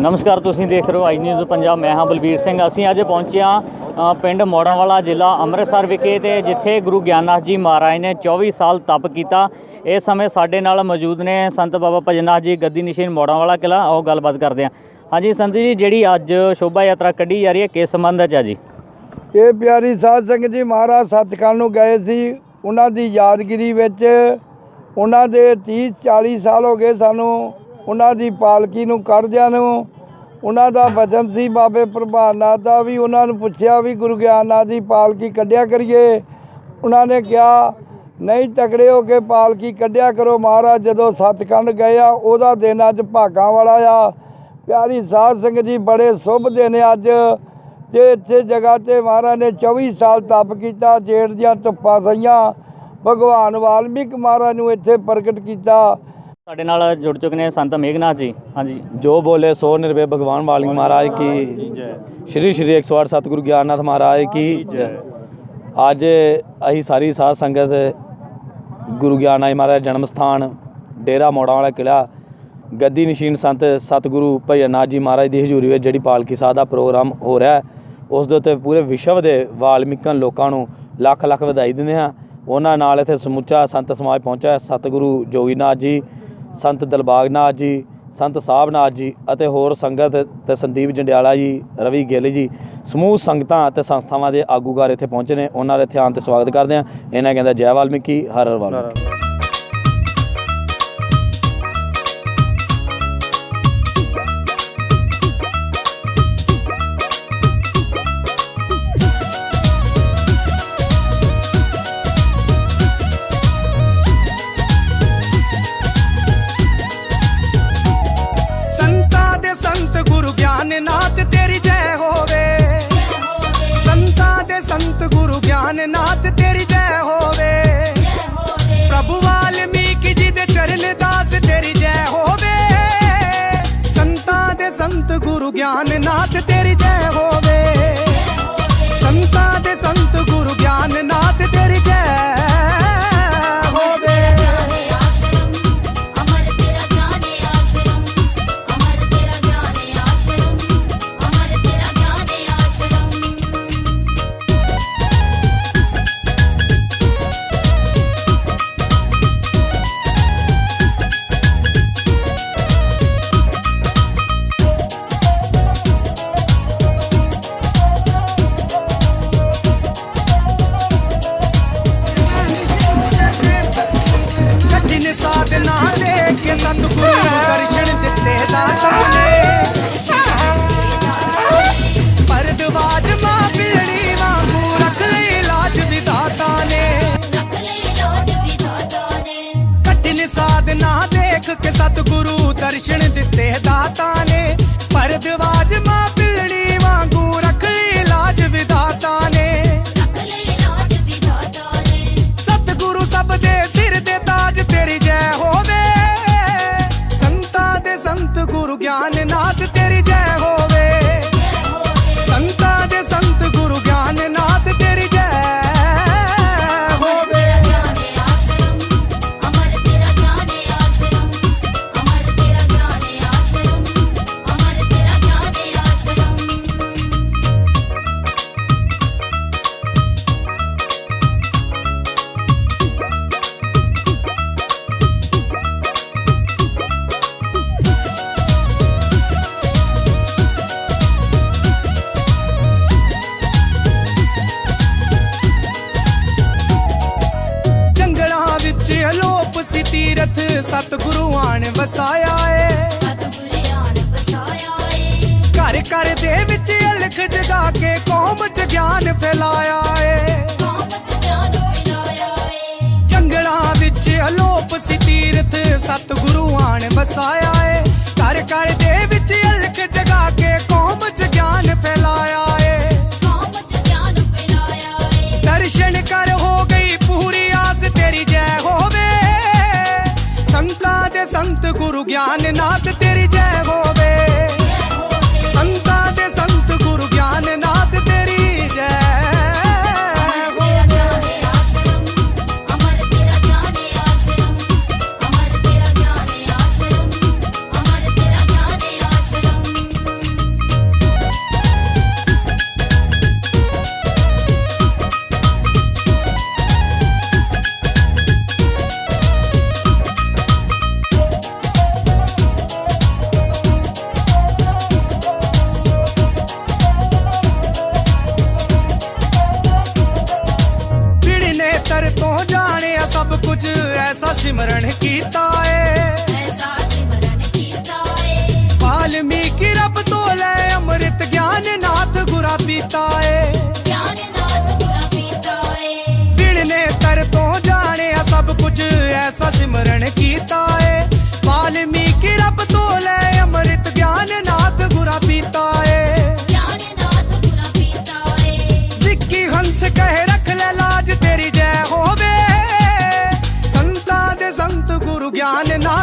ਨਮਸਕਾਰ, ਤੁਸੀਂ ਦੇਖ ਰਹੇ ਹੋ ਆਈ ਨਿਊਜ਼ ਪੰਜਾਬ। ਮੈਂ ਹਾਂ ਬਲਬੀਰ ਸਿੰਘ। ਅਸੀਂ ਅੱਜ ਪਹੁੰਚੇ ਹਾਂ ਪਿੰਡ ਮੋੜਾਂਵਾਲਾ ਜ਼ਿਲ੍ਹਾ ਅੰਮ੍ਰਿਤਸਰ ਵਿਖੇ ਤੇ ਜਿੱਥੇ ਗੁਰੂ ਗਿਆਨਨਾਥ ਜੀ ਮਹਾਰਾਜ ਨੇ 24 ਸਾਲ ਤਪ ਕੀਤਾ। ਇਸ ਸਮੇਂ ਸਾਡੇ ਨਾਲ ਮੌਜੂਦ ਨੇ ਸੰਤ ਬਾਬਾ ਭਜਨਨਾਥ ਜੀ, ਗੱਦੀ ਨਿਸ਼ੀਨ ਮੋੜਾਂਵਾਲਾ ਕਿਲਾ ਉਹ ਗੱਲਬਾਤ ਕਰਦੇ ਹਾਂ। ਹਾਂਜੀ ਸੰਤ ਜੀ, ਜਿਹੜੀ ਅੱਜ ਸ਼ੋਭਾ ਯਾਤਰਾ ਕੱਢੀ ਜਾ ਰਹੀ ਹੈ, ਕਿਸ ਸੰਬੰਧ 'ਚ ਆ ਜੀ? ਇਹ ਪਿਆਰੀ ਸਾਧ ਸੰਗਤ ਜੀ ਮਹਾਰਾਜ ਸੱਚਖੰਡ ਨੂੰ ਗਏ ਸੀ। ਉਹਨਾਂ ਦੀ ਯਾਦਗਿਰੀ ਵਿੱਚ ਉਹਨਾਂ ਦੇ 30 40 ਸਾਲ ਹੋ ਗਏ ਸਾਨੂੰ ਉਹਨਾਂ ਦੀ ਪਾਲਕੀ ਨੂੰ ਕੱਢਦਿਆਂ ਨੂੰ ਉਹਨਾਂ ਦਾ ਵਚਨ ਸੀ ਬਾਬੇ ਪ੍ਰਭਾਨ ਨਾਥ ਦਾ ਵੀ, ਉਹਨਾਂ ਨੂੰ ਪੁੱਛਿਆ ਵੀ ਗੁਰੂ ਗਿਆਨਨਾਥ ਦੀ ਪਾਲਕੀ ਕੱਢਿਆ ਕਰੀਏ। ਉਹਨਾਂ ਨੇ ਕਿਹਾ, ਨਹੀਂ ਤਕੜੇ ਹੋ ਕੇ ਪਾਲਕੀ ਕੱਢਿਆ ਕਰੋ ਮਹਾਰਾਜ, ਜਦੋਂ ਸੱਚਖੰਡ ਗਏ ਆ, ਉਹਦਾ ਦਿਨ ਅੱਜ ਭਾਗਾਂ ਵਾਲਾ ਆ। ਪਿਆਰੀ ਸਾਧ ਸੰਗਤ ਜੀ, ਬੜੇ ਸ਼ੁਭ ਦਿਨ ਅੱਜ। ਜੇ ਇੱਥੇ ਜਗ੍ਹਾ ਤੇ ਮਹਾਰਾਜ ਨੇ 24 ਸਾਲ ਤਪ ਕੀਤਾ, ਜੇਠ ਦੀਆਂ ਧੁੱਪਾਂ ਸਈਆਂ ਭਗਵਾਨ ਵਾਲਮੀਕ ਮਹਾਰਾਜ ਨੂੰ ਇੱਥੇ ਪ੍ਰਗਟ ਕੀਤਾ। ਸਾਡੇ ਨਾਲ ਜੁੜ ਚੁੱਕੇ ਨੇ ਸੰਤ ਮੇਘਨਾਥ ਜੀ। ਹਾਂਜੀ। ਜੋ ਬੋਲੇ ਸੋ ਨਿਰਵੇ ਭਗਵਾਨ ਵਾਲਮੀਕ ਮਹਾਰਾਜ ਕੀ। ਸ਼੍ਰੀ ਸ਼੍ਰੀ 108 ਸਤਿਗੁਰੂ ਗਿਆਨਨਾਥ ਮਹਾਰਾਜ ਕੀ। ਅੱਜ ਅਸੀਂ ਸਾਰੀ ਸਾਧ ਸੰਗਤ ਗੁਰੂ ਗਿਆਨਨਾਥ ਮਹਾਰਾਜ ਜਨਮ ਸਥਾਨ ਡੇਰਾ ਮੋੜਾਂ ਵਾਲਾ ਕਿਲਾ ਗੱਦੀ ਨਸ਼ੀਨ ਸੰਤ ਸਤਿਗੁਰੂ ਭਜਨਾਥ ਜੀ ਮਹਾਰਾਜ ਦੀ ਹਜ਼ੂਰੀ ਵਿੱਚ ਜਿਹੜੀ ਪਾਲਕੀ ਸਾਹਿਬ ਦਾ ਪ੍ਰੋਗਰਾਮ ਹੋ ਰਿਹਾ ਉਸ ਦੇ ਉੱਤੇ ਪੂਰੇ ਵਿਸ਼ਵ ਦੇ ਵਾਲਮੀਕਾਂ ਲੋਕਾਂ ਨੂੰ ਲੱਖ ਲੱਖ ਵਧਾਈ ਦਿੰਦੇ ਹਾਂ। ਉਹਨਾਂ ਨਾਲ ਇੱਥੇ ਸਮੁੱਚਾ ਸੰਤ ਸਮਾਜ ਪਹੁੰਚਿਆ ਸਤਿਗੁਰੂ ਜੋਗੀਨਾਥ ਜੀ। ਸੰਤ ਦਿਲਬਾਗ ਨਾਥ ਜੀ, ਸੰਤ ਸਾਹਿਬਨਾਥ ਜੀ ਅਤੇ ਹੋਰ ਸੰਗਤ ਤੇ ਸੰਦੀਪ ਜੰਡਿਆਲਾ ਜੀ, ਰਵੀ ਗਿੱਲ ਜੀ, ਸਮੂਹ ਸੰਗਤਾਂ ਅਤੇ ਸੰਸਥਾਵਾਂ ਦੇ ਆਗੂਕਾਰ ਇੱਥੇ ਪਹੁੰਚੇ ਨੇ। ਉਹਨਾਂ ਦਾ ਇੱਥੇ ਧਿਆਨ ਤੇ ਸਵਾਗਤ ਕਰਦੇ ਹਾਂ। ਇਹਨਾਂ ਕਹਿੰਦਾ, ਜੈ ਵਾਲਮੀਕੀ, ਹਰ ਹਰ ਵਾਲਮੀਕੀ। ਸੰਤ ਗੁਰੂ ਗਿਆਨਨਾਥ ਦਰਸ਼ਨ ਦਿੱਤੇ ਦਾਤਾ ਨੇ ਪਰ ਪਰਦਵਾਜ ਮਾਂ ਤੀਰਥ ਸਤਿਗੁਰੂ ਆਣ ਵਸਾਇਆ ਏ। ਘਰ ਘਰ ਦੇ ਵਿੱਚ ਅਲਖ ਜਗਾ ਕੇ ਕੌਮ ਚ ਗਿਆਨ ਫੈਲਾਇਆ ਏ। ਕੌਮ ਚ ਗਿਆਨ ਫੈਲਾਇਆ ਏ। ਜੰਗਲਾਂ ਵਿੱਚ ਅਲੋਪ ਸੀ ਤੀਰਥ ਸਤਿਗੁਰੂ ਆਣ ਵਸਾਇਆ ਏ। ਘਰ ਘਰ ਦੇ ਵਿੱਚ ਅਲਖ ਜਗਾ ਕੇ ਕੌਮ ਚ ਗਿਆਨ ਫੈਲਾਇਆ ਏ। ਕੌਮ ਚ ਗਿਆਨ ਫੈਲਾਇਆ ਏ। ਦਰਸ਼ਨ ਕਰ ਸੰਤ ਗੁਰੂ ਗਿਆਨਨਾਥ ਸਿਮਰਨ ਕੀਤਾ ਏ। ਐਸਾ ਸਿਮਰਨ ਕੀਤਾ ਏ। ਵਾਲਮੀਕੀ ਰੱਬ ਤੋਂ ਲੈ ਅੰਮ੍ਰਿਤ ਗਿਆਨ ਨਾਥ ਗੁਰਾ ਪੀਤਾ ਏ। ज्ञान ना